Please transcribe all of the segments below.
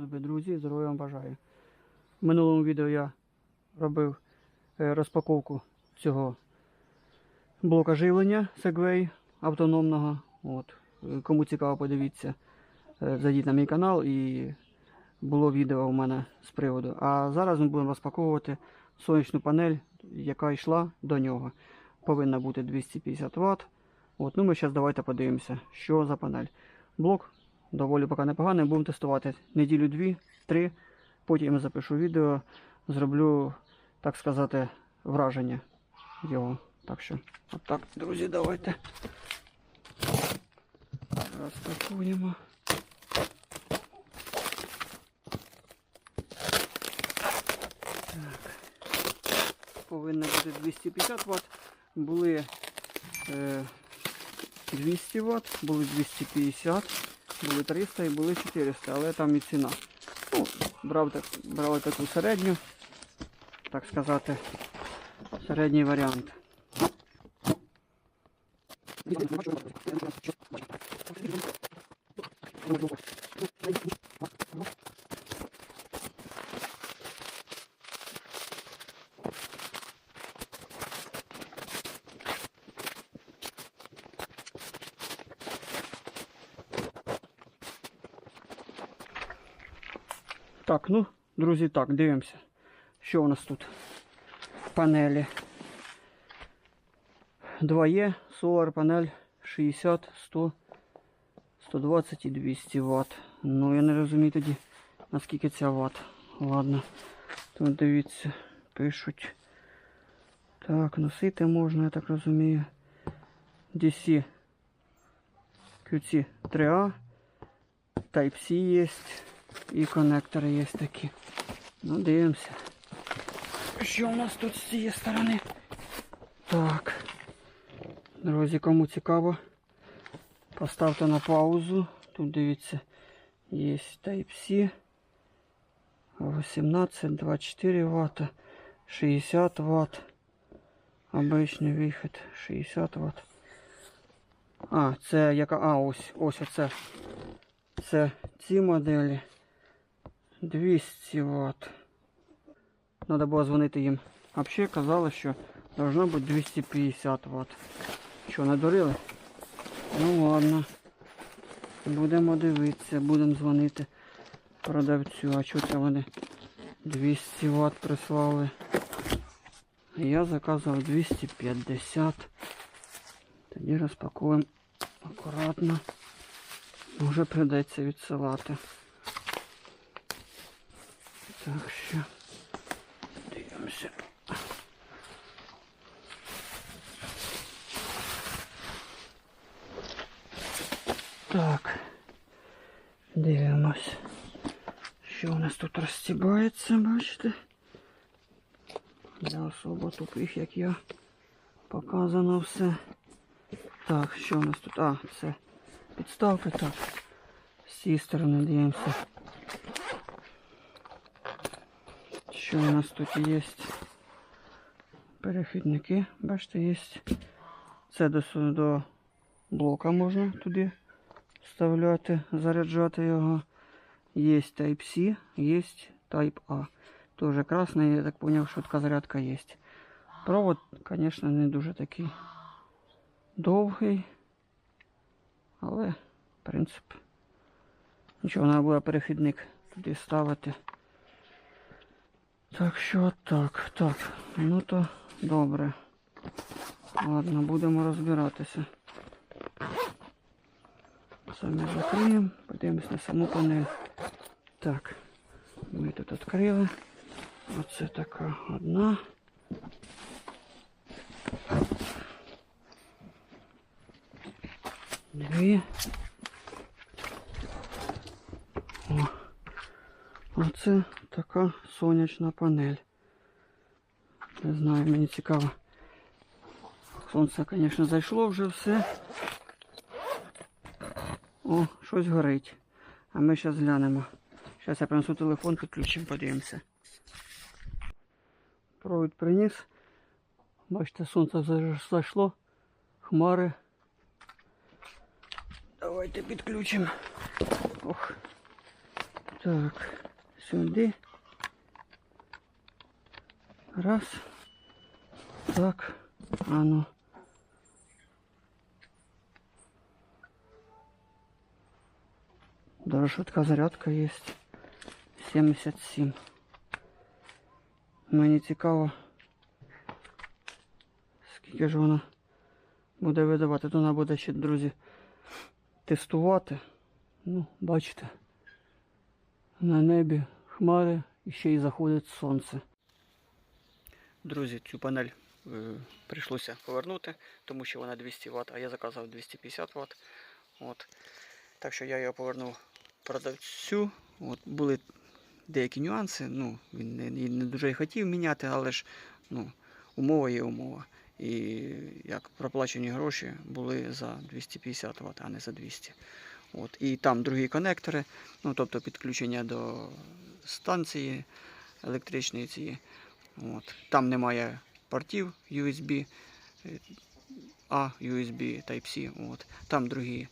любі друзі, здоров'я вам бажаю. В минулому відео я робив е, розпаковку цього блока живлення Segway автономного. От. Кому цікаво, подивіться, е, зайдіть на мій канал і було відео у мене з приводу. А зараз ми будемо розпаковувати сонячну панель, яка йшла до нього. Повинна бути 250 Вт. От, ну ми зараз давайте подивимося, що за панель. Блок доволі поки непоганий, будемо тестувати неділю дві, три. Потім запишу відео, зроблю, так сказати, враження його. Так що, отак, друзі, давайте. Розпакуємо. Повинно бути 250 Вт. Були е, 200 Вт, були 250, були 300 і були 400, але там і ціна. Ну, брав, так, брали таку середню, так сказати, середній варіант. Так, ну, друзі, так, дивимося. Що у нас тут? Панелі. 2Е, Solar панель 60, 100, 120 і 200 Вт. Ну, я не розумію тоді, наскільки ця Вт. Ладно. Тут дивіться, пишуть. Так, носити можна, я так розумію. DC QC 3A. Type-C є. І коннектори є такі. Ну, дивимося. Що у нас тут з цієї сторони? Так. Друзі, кому цікаво, поставте на паузу. Тут дивіться, є Type-C. 18, 24 Вт, 60 Вт. Обичний вихід 60 Вт. А, це яка. А, ось ось оце. Це ці моделі. 200 Вт. Надо було дзвонити їм. Взагалі казали, що должно бути 250 Вт. Що, надурили? Ну ладно. Будемо дивитися, будемо дзвонити продавцю. А що це вони 200 Вт прислали? Я заказував 250. Тоді розпакуємо акуратно. Може придеться відсилати. Так що дивимося. Так. Дивимось. Що у нас тут розстібається, бачите? Для особо тупих, як я. Показано все. Так, що у нас тут? А, це підставка. Так. З цієї сторони дивимося. Що у нас тут є? Перехідники, бачите, є. Це до, до блока можна туди вставляти, заряджати його. Є Type-C, є Type-A. Тоже красний, я так зрозумів, що така зарядка є. Провод, звісно, не дуже такий довгий. Але, в принципі, нічого, треба буде перехідник туди ставити. Так що так, так, ну то добре. Ладно, будемо розбиратися. Самі закриємо, подивимось на саму панель. Так, ми тут відкрили. Оце така одна. Дві. О. Оце така сонячна панель. Не знаю, мені цікаво. Сонце, звісно, зайшло вже все. О, щось горить. А ми зараз глянемо. Зараз я принесу телефон, підключимо, подивимося. Провід приніс. Бачите, сонце зайшло. Хмари. Давайте підключимо. Ох. Так, сюди. Раз. Так. А ну. Даже швидка зарядка є. 77. Мені цікаво. Скільки ж вона буде видавати. То вона буде ще, друзі, тестувати. Ну, бачите. На небі хмари і ще й заходить сонце. Друзі, цю панель е, прийшлося повернути, тому що вона 200 Вт, а я заказав 250 Вт. От. Так що я його повернув продавцю. От, були деякі нюанси. Ну, він не, не дуже і хотів міняти, але ж ну, умова є умова. І як проплачені гроші були за 250 Вт, а не за 200. От. І там другі конектори, ну, тобто підключення до станції електричної цієї. От. Там немає портів USB, A, USB Type-C. Там другі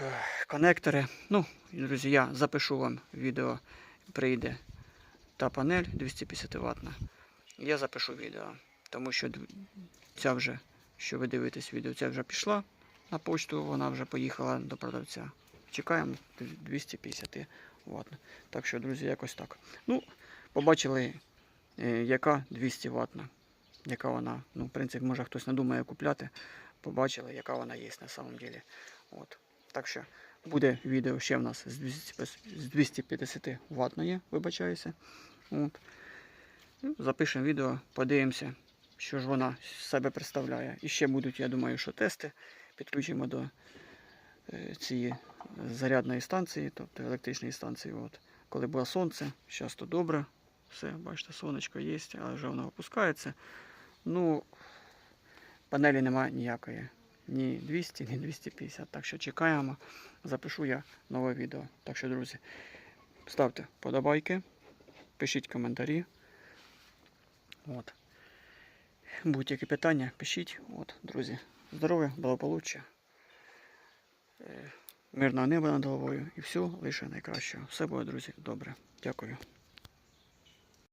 е, конектори. Ну, друзі, я запишу вам відео, прийде та панель 250 ватна. Я запишу відео, тому що ця вже, що ви дивитесь відео, ця вже пішла на почту, вона вже поїхала до продавця. Чекаємо 250 ватна. Так що, друзі, якось так. Ну, побачили, яка 200 ватна. Яка вона, ну, в принципі, може хтось надумає купляти. Побачили, яка вона є на самом деле. От. Так що буде відео ще в нас з 250 ватної, вибачаюся. От. Ну, Запишемо відео, подивимося, що ж вона себе представляє. І ще будуть, я думаю, що тести. Підключимо до е, цієї зарядної станції, тобто електричної станції. От. Коли було сонце, зараз то добре. Все, бачите, сонечко є, але вже воно опускається. Ну, панелі немає ніякої. Ні 200, ні 250. Так що чекаємо. Запишу я нове відео. Так що, друзі, ставте подобайки, пишіть коментарі. От. Будь-які питання, пишіть. От, друзі, здоров'я, благополуччя, е, мирного неба над головою і все лише найкращого. Все буде, друзі, добре. Дякую.